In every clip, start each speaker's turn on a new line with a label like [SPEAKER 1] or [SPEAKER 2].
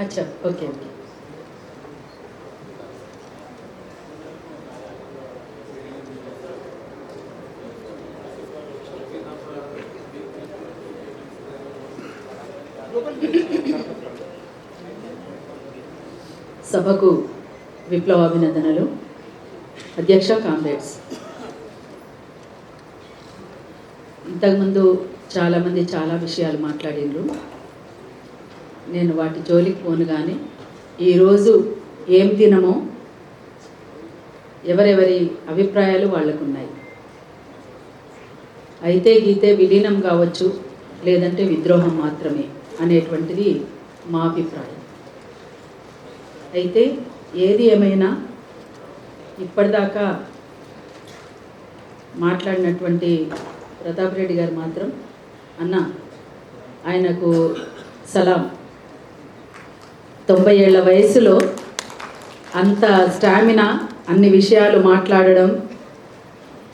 [SPEAKER 1] అచ్చా okay okay. సభకు విప్లవాభినందనలు. అధ్యక్ష కామ్రేడ్స్. ఇంతకుముందు చాలామంది చాలా విషయాలు మాట్లాడిండ్రు నేను వాటి జోలికి పోను కానీ ఈరోజు ఏం తినమో ఎవరెవరి అభిప్రాయాలు వాళ్ళకు ఉన్నాయి అయితే గీతే విలీనం కావచ్చు లేదంటే విద్రోహం మాత్రమే అనేటువంటిది మా అభిప్రాయం. అయితే ఏది ఏమైనా ఇప్పటిదాకా మాట్లాడినటువంటి ప్రతాప్ రెడ్డి గారు మాత్రం అన్న ఆయనకు సలాం. తొంభై ఏళ్ళ వయసులో అంత స్టామినా అన్ని విషయాలు మాట్లాడడం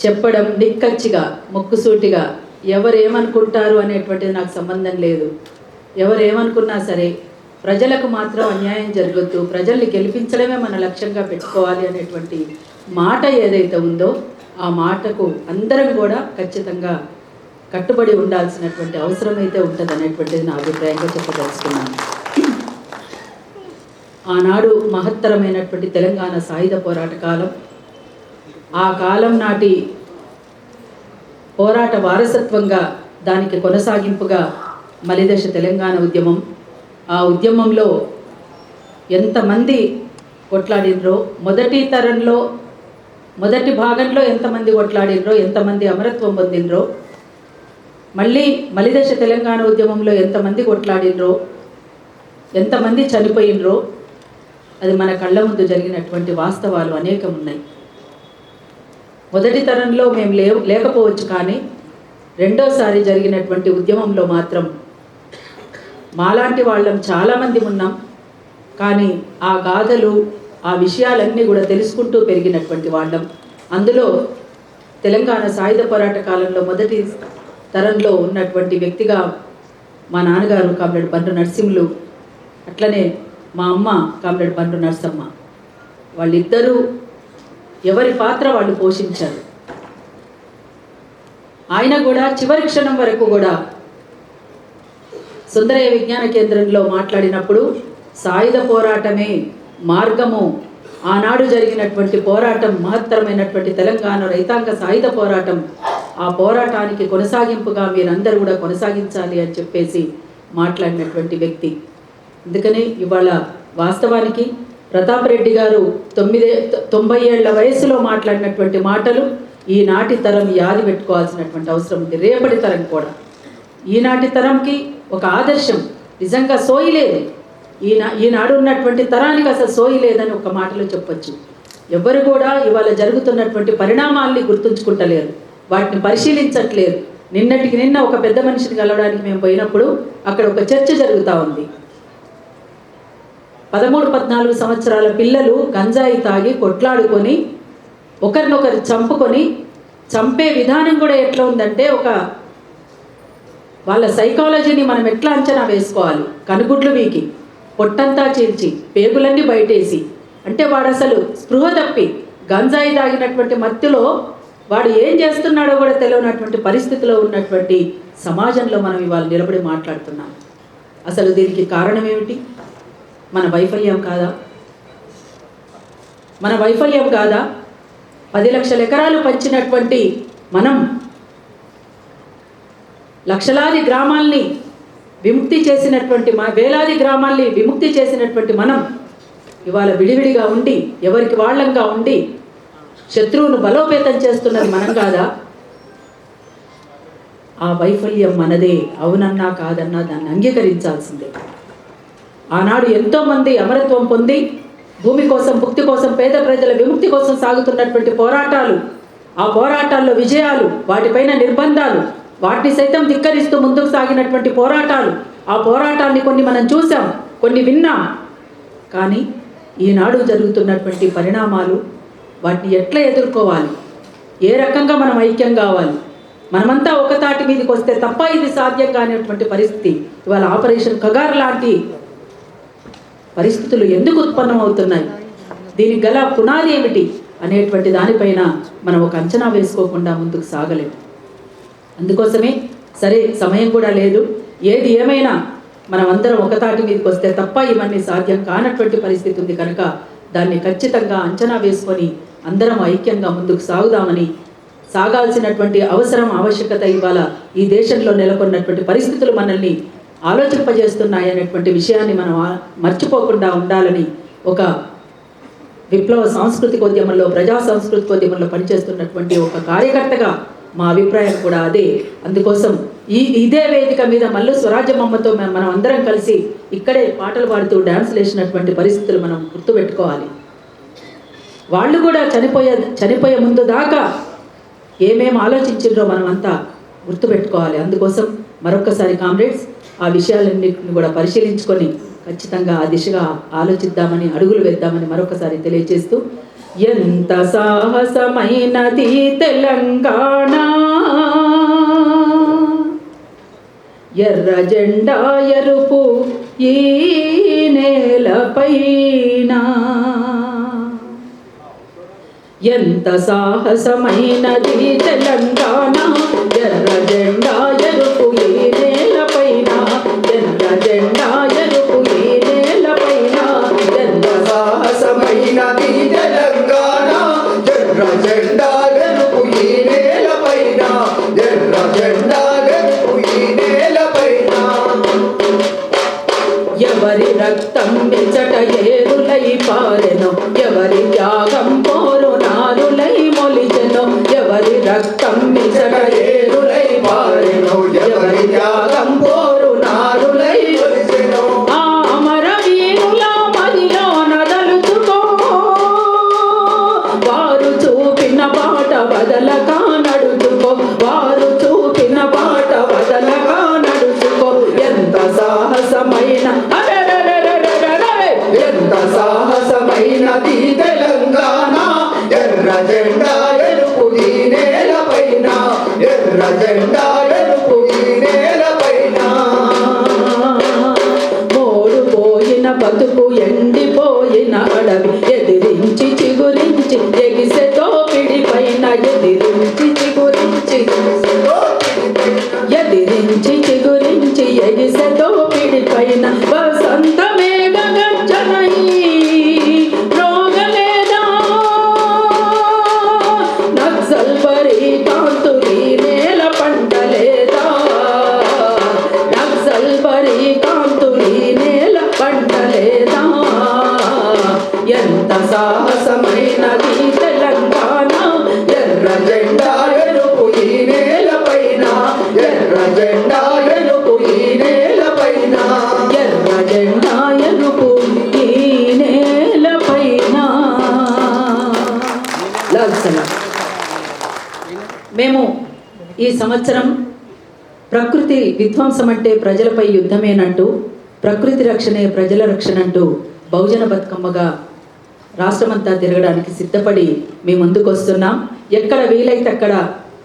[SPEAKER 1] చెప్పడం నిక్కచ్చిగా మొక్కుసూటిగా ఎవరేమనుకుంటారు అనేటువంటిది నాకు సంబంధం లేదు. ఎవరేమనుకున్నా సరే ప్రజలకు మాత్రం అన్యాయం జరగద్దు ప్రజల్ని గెలిపించడమే మన లక్ష్యంగా పెట్టుకోవాలి అనేటువంటి మాట ఏదైతే ఉందో ఆ మాటకు అందరం కూడా ఖచ్చితంగా కట్టుబడి ఉండాల్సినటువంటి అవసరం అయితే ఉంటుంది అనేటువంటిది నా అభిప్రాయంగా చెప్పదలుచుకున్నాను. ఆనాడు మహత్తరమైనటువంటి తెలంగాణ సాయుధ పోరాట కాలం. ఆ కాలం నాటి పోరాట వారసత్వంగా దానికి కొనసాగింపుగా మలిదశ తెలంగాణ ఉద్యమం. ఆ ఉద్యమంలో ఎంతమంది కొట్లాడినరో మొదటి తరంలో మొదటి భాగంలో ఎంతమంది కొట్లాడినరో ఎంతమంది అమరత్వం పొందినరో మళ్ళీ మలిదశ తెలంగాణ ఉద్యమంలో ఎంతమంది కొట్లాడినరో ఎంతమంది చనిపోయినరో అది మన కళ్ళ ముందు జరిగినటువంటి వాస్తవాలు అనేకం ఉన్నాయి. మొదటి తరంలో మేము లే లేకపోవచ్చు కానీ రెండోసారి జరిగినటువంటి ఉద్యమంలో మాత్రం మాలాంటి వాళ్ళం చాలామంది ఉన్నాం. కానీ ఆ గాథలు ఆ విషయాలన్నీ కూడా తెలుసుకుంటూ పెరిగినటువంటి వాళ్ళం. అందులో తెలంగాణ సాయుధ పోరాట కాలంలో మొదటి తరంలో ఉన్నటువంటి వ్యక్తిగా మా నాన్నగారు కామ్రేడ్ బండ్రు నరసింహులు అట్లనే మా అమ్మ కామ్రేడ్ బండ్రు నరసమ్మ. వాళ్ళిద్దరూ ఎవరి పాత్ర వాళ్ళు పోషించారు. ఆయన కూడా చివరి క్షణం వరకు కూడా సుందరయ్య విజ్ఞాన కేంద్రంలో మాట్లాడినప్పుడు సాయుధ పోరాటమే మార్గము. ఆనాడు జరిగినటువంటి పోరాటం మహత్తరమైనటువంటి తెలంగాణ రైతాంగ సాయుధ పోరాటం ఆ పోరాటానికి కొనసాగింపుగా మీరందరూ కూడా కొనసాగించాలి అని చెప్పేసి మాట్లాడినటువంటి వ్యక్తి. అందుకనే ఇవాళ వాస్తవానికి ప్రతాప్ రెడ్డి గారు తొమ్మిదే తొంభై ఏళ్ళ వయసులో మాట్లాడినటువంటి మాటలు ఈనాటి తరం యాది పెట్టుకోవాల్సినటువంటి అవసరం ఉంది. రేపటి తరం కూడా. ఈనాటి తరంకి ఒక ఆదర్శం నిజంగా సోయి లేదు. ఈనా ఈనాడు ఉన్నటువంటి తరానికి అసలు సోయి లేదని ఒక మాటలో చెప్పొచ్చు. ఎవరు కూడా ఇవాళ జరుగుతున్నటువంటి పరిణామాల్ని గుర్తుంచుకుంటలేరు. వాటిని పరిశీలించట్లేదు నిన్నటికి నిన్న ఒక పెద్ద మనిషిని కలవడానికి మేము పోయినప్పుడు అక్కడ ఒక చర్చ జరుగుతూ ఉంది. పదమూడు పద్నాలుగు సంవత్సరాల పిల్లలు గంజాయి తాగి కొట్లాడుకొని ఒకరినొకరు చంపుకొని చంపే విధానం కూడా ఎట్లా ఉందంటే ఒక వాళ్ళ సైకాలజీని మనం ఎట్లా అంచనా వేసుకోవాలి? కనుగుడ్లు వీకి పొట్టంతా చీల్చి పేగులన్నీ బయటేసి. అంటే వాడు అసలు స్పృహ తప్పి గంజాయి తాగినటువంటి మత్తులో వాడు ఏం చేస్తున్నాడో కూడా తెలియనటువంటి పరిస్థితిలో ఉన్నటువంటి సమాజంలో మనం ఇవాళ నిలబడి మాట్లాడుతున్నాం. అసలు దీనికి కారణం ఏమిటి? మన వైఫల్యం కాదా? మన వైఫల్యం కాదా? పది లక్షల ఎకరాలు పంచినటువంటి మనం లక్షలాది గ్రామాల్ని విముక్తి చేసినటువంటి మా వేలాది గ్రామాల్ని విముక్తి చేసినటువంటి మనం ఇవాళ విడివిడిగా ఉండి ఎవరికి వాళ్ళంగా ఉండి శత్రువును బలోపేతం చేస్తున్నది మనం కాదా? ఆ వైఫల్యం మనదే అవునన్నా కాదన్నా దాన్ని అంగీకరించాల్సిందే. ఆనాడు ఎంతోమంది అమరత్వం పొంది భూమి కోసం భుక్తి కోసం పేద ప్రజల విముక్తి కోసం సాగుతున్నటువంటి పోరాటాలు ఆ పోరాటాల్లో విజయాలు వాటిపైన నిర్బంధాలు వాటిని సైతం ధిక్కరిస్తూ ముందుకు సాగినటువంటి పోరాటాలు ఆ పోరాటాన్ని కొన్ని మనం చూసాం కొన్ని విన్నాం. కానీ ఈనాడు జరుగుతున్నటువంటి పరిణామాలు వాటిని ఎట్లా ఎదుర్కోవాలి? ఏ రకంగా మనం ఐక్యం కావాలి? మనమంతా ఒకతాటి మీదకి వస్తే తప్ప ఇది సాధ్యం కానిటువంటి పరిస్థితి. ఇవాళ ఆపరేషన్ కగార్ లాంటి పరిస్థితులు ఎందుకు ఉత్పన్నమవుతున్నాయి? దీనికి గల పునాది ఏమిటి? అనేటువంటి దానిపైన మనం ఒక అంచనా వేసుకోకుండా ముందుకు సాగలేము అందుకోసమే సరే సమయం కూడా లేదు. ఏది ఏమైనా మనం అందరం ఒకతాటి మీదకి వస్తే తప్ప ఇవన్నీ సాధ్యం కానటువంటి పరిస్థితి ఉంది కనుక దాన్ని ఖచ్చితంగా అంచనా వేసుకొని అందరం ఐక్యంగా ముందుకు సాగుదామని సాగాల్సినటువంటి అవసరం ఆవశ్యకత ఇవాళ ఈ దేశంలో నెలకొన్నటువంటి పరిస్థితులు మనల్ని ఆలోచింపజేస్తున్నాయి అనేటువంటి విషయాన్ని మనం మర్చిపోకుండా ఉండాలని ఒక విప్లవ సాంస్కృతిక ఉద్యమంలో ప్రజా సాంస్కృతిక ఉద్యమంలో పనిచేస్తున్నటువంటి ఒక కార్యకర్తగా మా అభిప్రాయం కూడా అదే. అందుకోసం ఈ ఇదే వేదిక మీద మళ్ళీ స్వరాజ్యమమ్మతో మే- మనం అందరం కలిసి ఇక్కడే పాటలు పాడుతూ డ్యాన్సులు వేసినటువంటి పరిస్థితులు మనం గుర్తుపెట్టుకోవాలి. వాళ్ళు కూడా చనిపోయే చనిపోయే ముందు దాకా ఏమేమి ఆలోచించిండ్రో మనం అంతా గుర్తుపెట్టుకోవాలి. అందుకోసం మరొకసారి కామ్రేడ్స్ ఆ విషయాలన్నింటిని కూడా పరిశీలించుకొని ఖచ్చితంగా ఆ దిశగా ఆలోచిద్దామని అడుగులు వేద్దామని మరొకసారి తెలియజేస్తూ ఎంత సాహసమైనది తెలంగాణ! ఎర్ర జెండా ఎరుపు ఈ నేలపైన ఎంత సాహసమైనది తెలంగాణ! ఎర్ర జెండా ఎరుపు జెండా ఎరుపు ఈ నేలపైన ఎంత
[SPEAKER 2] సాహసమైనది తెలంగాణ ఎర్ర జెండా ఎరుపు ఈ నేలపైన ఎర్ర జెండా ఎరుపు ఈ నేలపైన
[SPEAKER 1] ఎవరి రక్తం మిచట ఏరులై పారెను ఎవరి త్యాగం పోరు నారులై మొలిచెను ఎవరి రక్తం మిచట బతుకు ఎండిపోయిన అడవి ఎదిరించి చిగురించి ఎగిసె దోపిడి పైన ఎదిరించి చిగురించి ఎదిరించి చిగురించి ఎగిసె దోపిడి పైన
[SPEAKER 2] ఈ
[SPEAKER 1] సంవత్సరం ప్రకృతి విధ్వంసం అంటే ప్రజలపై యుద్ధమేనంటూ ప్రకృతి రక్షణే ప్రజల రక్షణ అంటూ బహుజన బతుకమ్మగా రాష్ట్రమంతా తిరగడానికి సిద్ధపడి మీ ముందుకు వస్తున్నాం ఎక్కడ వీలైతే అక్కడ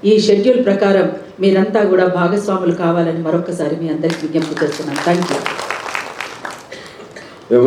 [SPEAKER 1] ఈ షెడ్యూల్ ప్రకారం మీరంతా కూడా భాగస్వాములు కావాలని మరొకసారి మీ అందరికి విజ్ఞప్తి చేస్తున్నాం. Thank you